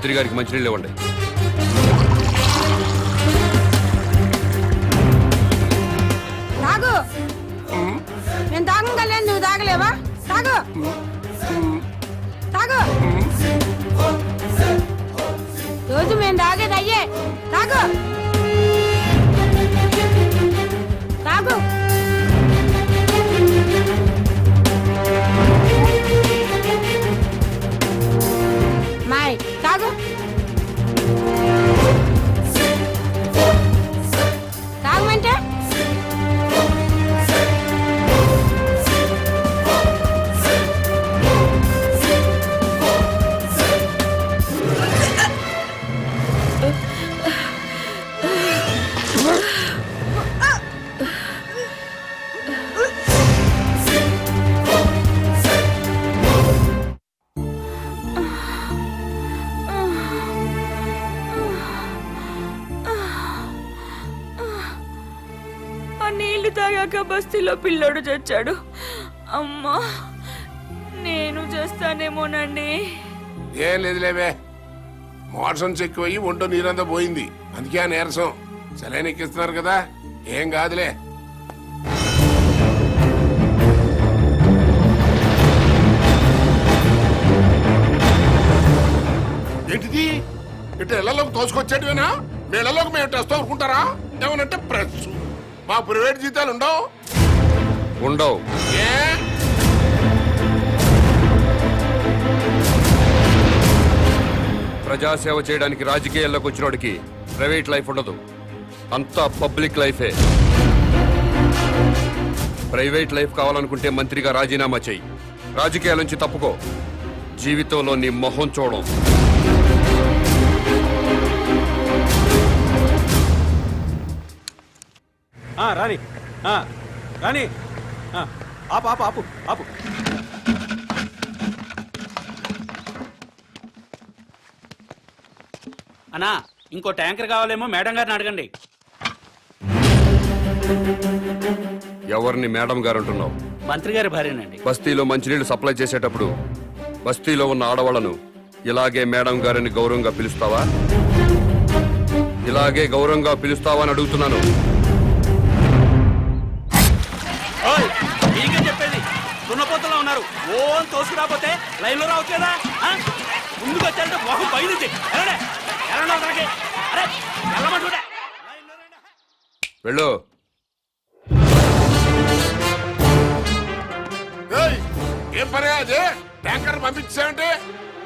మంత్రి గారికి మంచినీళ్ళు ఇవ్వండి. తాగు. నేను తాగగలను నువ్వు తాగలేవా? తాగు. తాగు. రోజు మేము తాగేది అయ్యే తాగు. బస్తీలో పిల్లోడు చచ్చాడు. అమ్మా నేను చేస్తానేమోనండి. ఏం లేదులేవే. మోషన్స్ ఎక్కువయ్యి ఒంటో నీరంతా పోయింది. అందుకే ఆ నీరసం. సెలైన్ ఎక్కిస్తున్నారు కదా. ఏం కాదులే. ఏంటిది? ఇటు ఇళ్ళలోకి తోసుకొచ్చేటివేనా? మీ ఇళ్ళలోకి మేము టెస్ట్ అనుకుంటారా? ఏమనంటే ప్రెస్ మా ప్రైవేట్ జీతాలు ఉండవు. ఉండవు. ఏ ప్రజాసేవ చేయడానికి రాజకీయాల్లోకి వచ్చినోడికి ప్రైవేట్ లైఫ్ ఉండదు. అంతా పబ్లిక్ లైఫే. ప్రైవేట్ లైఫ్ కావాలనుకుంటే మంత్రిగా రాజీనామా చెయ్యి రాజకీయాల నుంచి తప్పుకో. జీవితంలో నీ మొహం చూడం. రాణి. రాని ఆపు ఆపు ఆపు ఆపు. అన్నా ఇంకో ట్యాంకర్ కావాలేమో మేడం గారిని అడగండి. ఎవరిని మేడం గారు అంటున్నావు మంత్రి గారి భార్యనండి. బస్తీలో మంచినీళ్ళు సప్లై చేసేటప్పుడు బస్తీలో ఉన్న ఆడవాళ్ళను ఇలాగే మేడం గారిని గౌరవంగా పిలుస్తావా? ఇలాగే గౌరవంగా పిలుస్తావా అని అడుగుతున్నాను. ఓ అని తోసుకురాపోతే లైన్లో రావచ్చు కదా ఆ? ముందుకు వచ్చారంటే మొహం బయలుది ఎలాడే ఎలా అరే వెళ్ళమంటుండే. లైన్లో రండి. వెళ్ళు. ఏయ్, ఏం పని అది? ట్యాంకర్ పంపించామంటే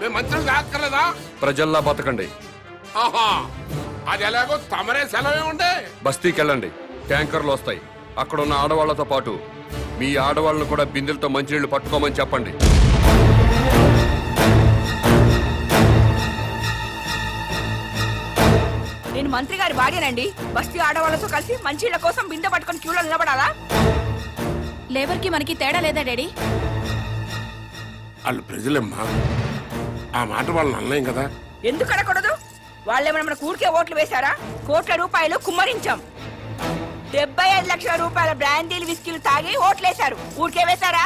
మేము మంచిగా తాక్కర్లేదా ప్రజల్లా బతకండి. ఆహా అది ఎలాగో తమరే సెలవే ఉండే. బస్తీకి వెళ్ళండి ట్యాంకర్లు వస్తాయి. అక్కడ ఉన్న ఆడవాళ్ళతో పాటు మీ ఆడవాళ్ళను కూడా బిందెలతో మంచినీళ్ళు పట్టుకోమని చెప్పండి. నేను మంత్రి గారి భార్యనండి. బస్తీ ఆడవాళ్ళతో కలిసి మంచిళ్ళ కోసం బిందె పట్టుకొని క్యూలో నిలబడాలా? లేబర్కి మనకి తేడా లేదా డాడీ? వాళ్ళు ప్రజలమ్మా. ఆ మాట వాళ్ళని అనలేం కదా. ఎందుకు అడగకూడదు వాళ్ళేమైనా మన ఊరికే ఓట్లు వేశారా? కోట్ల రూపాయలు కుమ్మరించాం. డెబ్బై ఐదు లక్షల రూపాయల బ్రాండీలు విస్కీలు తాగి ఓట్లేశారు. ఊరికే వేశారా?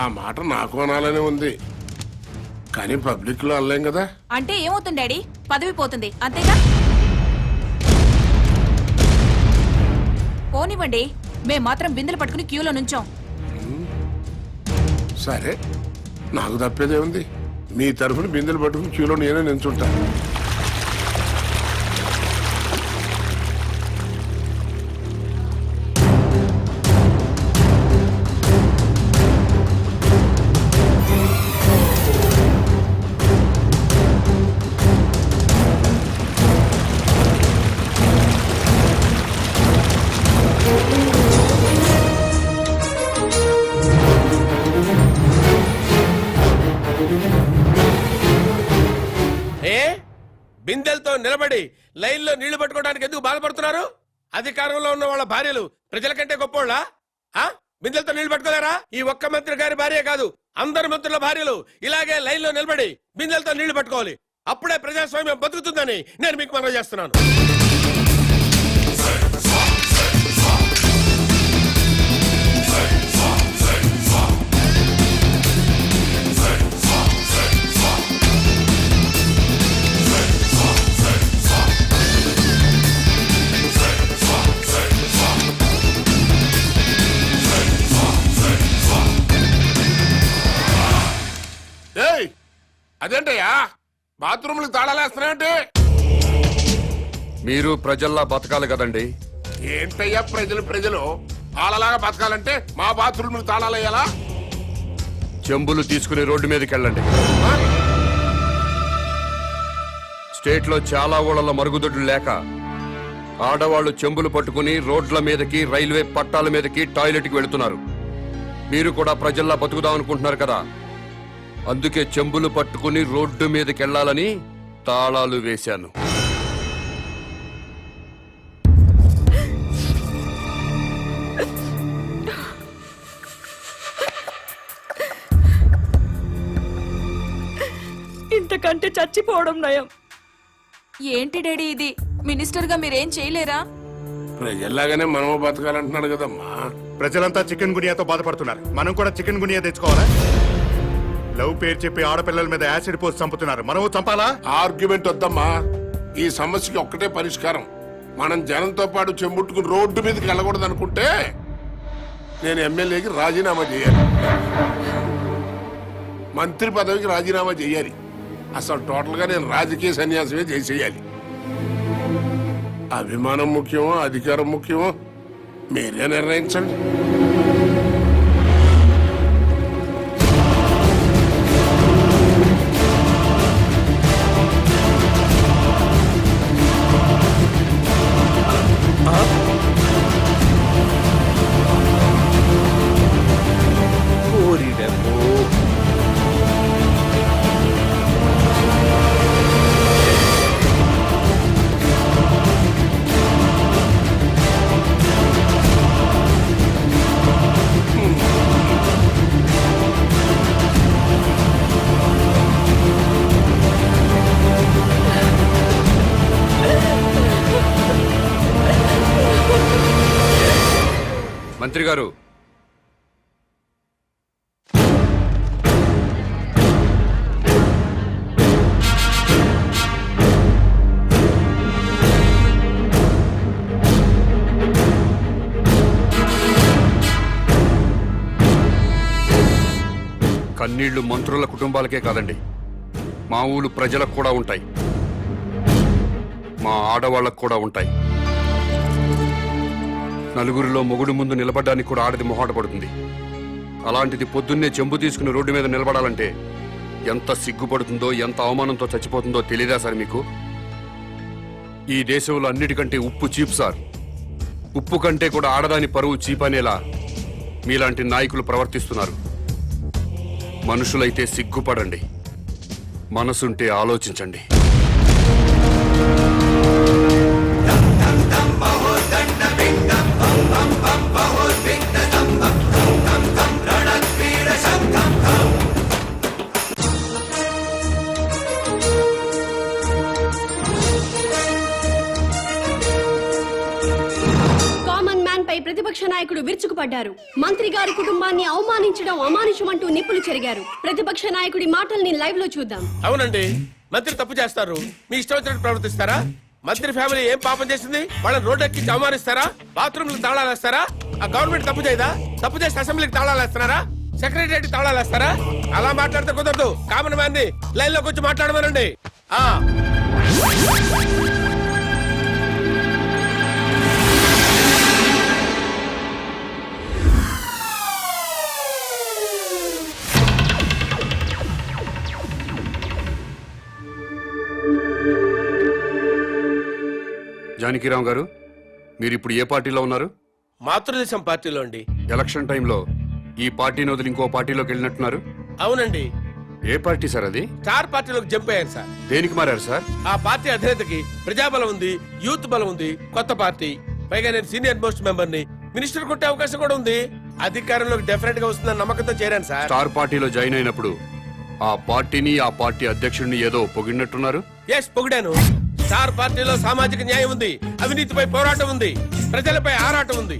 ఆ మాట నాకు అనాలనే ఉంది. కానీ పబ్లిక్లో అనలేం కదా? అంటే ఏమవుతుంది డాడీ? పదవి పోతుంది అంతేగా? పోనివ్వండి మేం మాత్రం బిందెలు పట్టుకుని క్యూలో నుంచోం. సరే నాకు తప్పేదే ఉంది మీ తరఫున బిందెలు పట్టుకుని క్యూలో నేనే నించుంటాను బిందెలతో నిలబడి లైన్లో నీళ్ళు పట్టుకోవడానికి ఎందుకు బాధపడుతున్నారు? అధికారంలో ఉన్న వాళ్ళ భార్యలు ప్రజల కంటే గొప్పోళ్ళ బిందెలతో నీళ్ళు పట్టుకోలేరా? ఈ ఒక్క మంత్రి గారి భార్య కాదు అందరు మంత్రుల భార్యలు ఇలాగే లైన్లో నిలబడి బిందెలతో నీళ్ళు పట్టుకోవాలి. అప్పుడే ప్రజాస్వామ్యం బతుకుతుందని నేను మీకు మనం చేస్తున్నాను. అదేంటయ్యా? బాత్రూమ్లకు తాళాలేస్తున్నాయంటే మీరు ప్రజల్లా బతకాలి కదండి. ఏంటయ్యా ప్రజలు ప్రజలు? వాళ్ళలాగా బతకాలంటే మా బాత్రూమ్లకు తాళాలేయాలా చెంబులు తీసుకుని రోడ్డు మీదకి వెళ్ళండి స్టేట్లో చాలా ఊళ్ళలో మరుగుదొడ్లు లేక ఆడవాళ్ళు చెంబులు పట్టుకుని రోడ్ల మీదకి రైల్వే పట్టాల మీదకి టాయిలెట్కి వెళుతున్నారు. మీరు కూడా ప్రజల్లా బతుకుదాం అనుకుంటున్నారు కదా. అందుకే చెంబులు పట్టుకుని రోడ్డు మీదకి వెళ్ళాలని తాళాలు వేశాను. ఇంతకంటే చచ్చిపోవడం నయం. ఏంటి డాడీ ఇది? మినిస్టర్గా మీరేం చేయలేరా? ప్రజల్లాగానే మనము బతకాలంటున్నాడు కదమ్మా. ప్రజలంతా చికెన్ గునియాతో బాధపడుతున్నారు. మనం కూడా చికెన్ గునియా తెచ్చుకోవాలా? లవ్ పేరు చెప్పి ఆడపిల్లల మీద యాసిడ్ పోసి చంపుతున్నారు. మనము చంపాలా? ఆర్గ్యుమెంట్ వద్దమ్మా. ఈ సమస్యకి ఒక్కటే పరిష్కారం. మనం జనంతో పాటు చెంబుట్టుకుని రోడ్డు మీదకి వెళ్ళకూడదు అనుకుంటే నేను ఎమ్మెల్యేకి రాజీనామా చేయాలి. మంత్రి పదవికి రాజీనామా చేయాలి. అసలు టోటల్గా నేను రాజకీయ సన్యాసమే చేసేయాలి. అభిమానం ముఖ్యమో అధికారం ముఖ్యమో మీరే నిర్ణయించండి. మంత్రి గారు. కన్నీళ్ళు మంత్రుల కుటుంబాలకే కాదండి. మా ఊళ్ళు ప్రజలకు కూడా ఉంటాయి. మా ఆడవాళ్ళకు కూడా ఉంటాయి. నలుగురిలో మొగుడు ముందు నిలబడడానికి కూడా ఆడది మొహాటపడుతుంది. అలాంటిది పొద్దున్నే చెంబు తీసుకుని రోడ్డు మీద నిలబడాలంటే ఎంత సిగ్గుపడుతుందో ఎంత అవమానంతో చచ్చిపోతుందో తెలియదా సార్ మీకు? ఈ దేశంలో అన్నిటికంటే ఉప్పు చీప్ సార్. ఉప్పు కంటే కూడా ఆడదాని పరువు చీప్ అనేలా మీలాంటి నాయకులు ప్రవర్తిస్తున్నారు. మనుషులైతే సిగ్గుపడండి. మనసుంటే ఆలోచించండి. నాయకుడు మంత్రి గారి కుటుంబాన్ని అవమానించడం అమానుషమంటూ నిప్పులు చెరిగారు. ప్రతిపక్ష నాయకుడి మాటల్ని లైవ్లో చూద్దాం. అవునండి. మంత్రి తప్పు చేస్తారు. మీ ఇష్టం వచ్చినట్టు ప్రవర్తిస్తారా? మంత్రి ఫ్యామిలీ ఏం పాపం చేసింది? వాళ్ళని రోడ్ ఎక్కి అవమానిస్తారా? బాత్రూమ్లకు తాళాలు వేస్తారా? ఆ గవర్నమెంట్ తప్పు చేయదా? తప్పు చేసి అసెంబ్లీకి తాళాలేస్తున్నారా సెక్రటరీ తాళాలేస్తారా అలా మాట్లాడితే కుదరదు. కామన్ మ్యాన్ని లైన్లోకి వచ్చి మాట్లాడమనండి. ఆ. జానకిరామ్ గారు మీరు ఇప్పుడు ఏ పార్టీలో ఉన్నారు? మాతృదేశం పార్టీలో అండి. ఎలక్షన్ టైంలో ఈ పార్టీని వదిలి ఇంకో పార్టీలోకి వెళ్ళినట్టున్నారు? అవునండి. ఏ పార్టీ సార్ అది? స్టార్ పార్టీలోకి జంప్ అయ్యాను సార్. దేనికి మారారు సార్? ఆ పార్టీ అధినేతకి ప్రజాబలం ఉంది యూత్ బలం ఉంది కొత్త పార్టీ. పైగా నేను సీనియర్ మోస్ట్ మెంబర్ని మినిస్టర్ కొట్టే అవకాశం కూడా ఉంది. అధికారంలోకి డెఫినెట్గా వస్తుందని నమ్మకంతో చేరాను సార్. స్టార్ పార్టీలో జాయిన్ అయినప్పుడు ఆ పార్టీని ఆ పార్టీ అధ్యక్షుడిని ఏదో పొగిడినట్టున్నారు? ఎస్ పొగిడాను. స్టార్ పార్టీలో సామాజిక న్యాయం ఉంది అవినీతిపై పోరాటం ఉంది ప్రజలపై ఆరాటం ఉంది.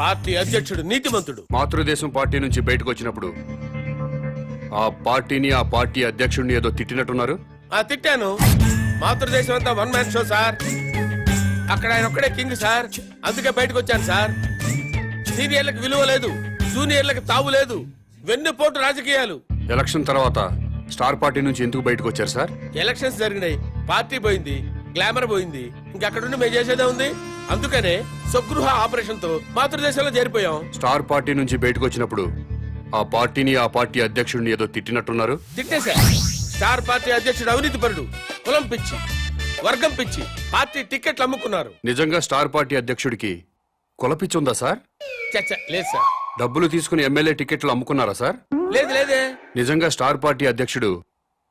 పార్టీ అధ్యక్షుడు నీతిమంతుడు. మాతృదేశం పార్టీ నుంచి బయటకు వచ్చినప్పుడు ఆ పార్టీని ఆ పార్టీ అధ్యక్షుడిని ఏదో తిట్టినట్టున్నారు? ఆ తిట్టాను. మాతృదేశం అంతా వన్ మ్యాన్ షో సార్. అక్కడ ఆయన ఒక్కడే కింగ్ సార్. అందుకే బయటకు వచ్చాను సార్. సీనియర్లకు విలువ లేదు జూనియర్లకు తావు లేదు వెన్నుపోటు రాజకీయాలు. ఎలక్షన్ తర్వాత స్టార్ పార్టీ నుంచి ఎందుకు బయటకు వచ్చారు సార్? ఎలక్షన్స్ జరిగినాయి. పార్టీ పోయింది గ్లామర్ పోయింది ఇంకక్కడుండి మేము చేసేదే ఉంది. అందుకనే స్వగృహ ఆపరేషన్తో మాతృదేశంలో చేరిపోయాం. స్టార్ పార్టీ నుంచి బయటకు వచ్చినప్పుడు ఆ పార్టీని ఆ పార్టీ అధ్యక్షుడిని ఏదో తిట్టినట్టున్నారు? తిట్టేశా. స్టార్ పార్టీ అధ్యక్షుడు అవినీతి పరుడు కులం పిచ్చి వర్గం పిచ్చి పార్టీ టికెట్లు అమ్ముకున్నారు. నిజంగా స్టార్ పార్టీ అధ్యక్షుడికి కులపిచ్చుందా సార్? చచ్చ లేదు సార్. డబ్బులు తీసుకుని ఎమ్మెల్యే టికెట్లు అమ్ముకున్నారా సార్? లేదు లేదే. నిజంగా స్టార్ పార్టీ అధ్యక్షుడు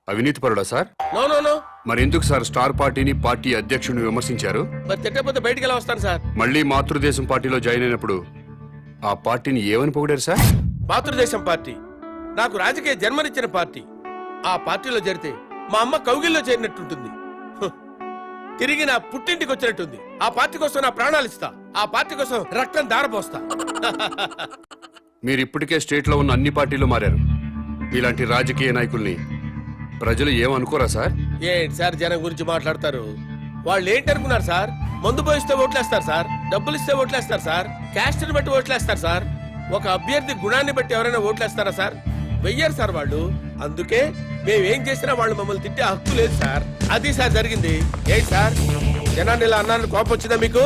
అవినీతి పరుడా సార్? No no no. మరి ఎందుకు సార్ స్టార్ పార్టీని పార్టీ అధ్యక్షుడిని విమర్శించారు? మరి తిట్టకపోతే బయటికి ఎలా వస్తాను సార్? మళ్ళీ మాతృదేశం పార్టీలో జాయిన్ అయినప్పుడు ఆ పార్టీని ఏమని పొగిడారు సార్? మాతృదేశం పార్టీ. నాకు రాజకీయ జన్మనిచ్చిన పార్టీ. ఆ పార్టీలో చేరితే మా అమ్మ కౌగిల్లో చేరినట్టుంటుంది. తిరిగి నా పుట్టింటికి వచ్చినట్టుంది. ఆ పార్టీ కోసం నా ప్రాణాలు ఇస్తా. ఆ పార్టీ కోసం రక్తం దారపోస్తా మీరు ఇప్పటికే స్టేట్లో ఉన్న అన్ని పార్టీలు మారారు. ఇలాంటి రాజకీయ నాయకుల్ని ప్రజలు ఏమనుకోరా సార్? ఏంటి సార్ జనం గురించి మాట్లాడతారు. వాళ్ళు ఏంటనుకున్నారు సార్? మందు పోయిస్తే ఓట్లేస్తారు సార్. డబ్బులు ఇస్తే ఓట్లేస్తారు సార్. క్యాస్ట్ని బట్టి ఓట్లేస్తారు సార్. ఒక అభ్యర్థి గుణాన్ని బట్టి ఎవరైనా ఓట్లేస్తారా సార్? వెయ్యారు సార్ వాళ్ళు. అందుకే మేమేం చేసినా వాళ్ళు మమ్మల్ని తిట్టే హక్కు లేదు సార్. అది సార్ జరిగింది. ఏంటి సార్ జనాన్ని ఇలా అన్నాను కోపం వచ్చిందా మీకు?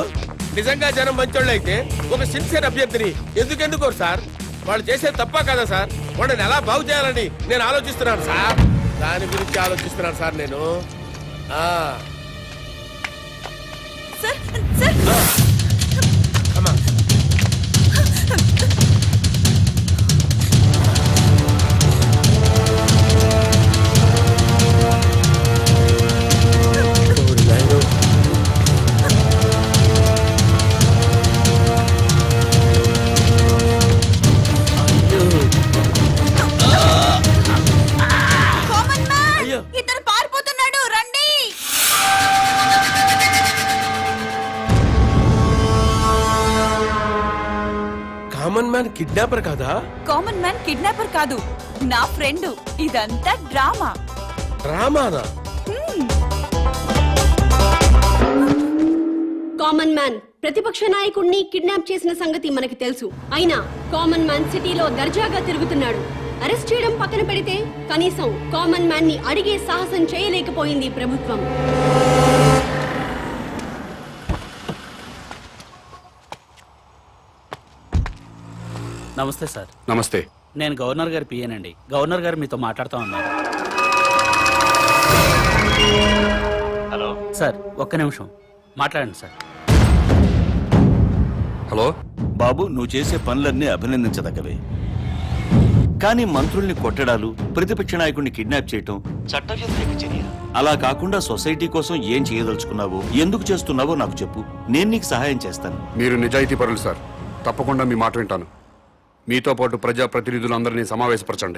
నిజంగా జనం మంచోళ్ళు అయితే ఒక సిన్సియర్ అభ్యర్థిని ఎందుకెందుకోరు సార్? వాళ్ళు చేసేది తప్ప కదా సార్? వాళ్ళని ఎలా బాగు చేయాలని నేను ఆలోచిస్తున్నాను సార్. దాని గురించి ఆలోచిస్తున్నాను సార్ నేను. సార్. కిడ్నాపర్ కాదా? కామన్ మ్యాన్ కిడ్నాపర్ కాదు. నా ఫ్రెండ్. ఇదంతా డ్రామా. రామానా కామన్ మ్యాన్ ప్రతిపక్ష నాయకుడిని కిడ్నాప్ చేసిన సంగతి మనకి తెలుసు. అయినా కామన్ మ్యాన్ సిటీలో దర్జాగా తిరుగుతున్నాడు. అరెస్ట్ చేయడం పక్కన పెడితే కనీసం కామన్ మ్యాన్ని అడిగే సాహసం చేయలేకపోయింది ప్రభుత్వం. నమస్తే సార్. నమస్తే. నేను గవర్నర్ గారి పిఏనండి గవర్నర్ గారు మీతో మాట్లాడుతూ ఉన్నారు హలో. సార్ ఒక్క నిమిషం. మాట్లాడండి సార్. హలో. బాబు నువ్వు చేసే పనులన్నీ అభినందించదగ్గవే. కానీ మంత్రుల్ని కొట్టడాలు ప్రతిపక్ష నాయకుడిని కిడ్నాప్ చేయటం చట్టవ్యతిరేక చర్య. అలా కాకుండా సొసైటీ కోసం ఏం చేయదలుచుకున్నావో ఎందుకు చేస్తున్నావో నాకు చెప్పు. నేను నీకు సహాయం చేస్తాను. మీరు నిజాయితీ పరులు సార్. తప్పకుండా మీ మాట వింటాను. మీతో పాటు ప్రజాప్రతినిధులందరినీ సమావేశపరచండి.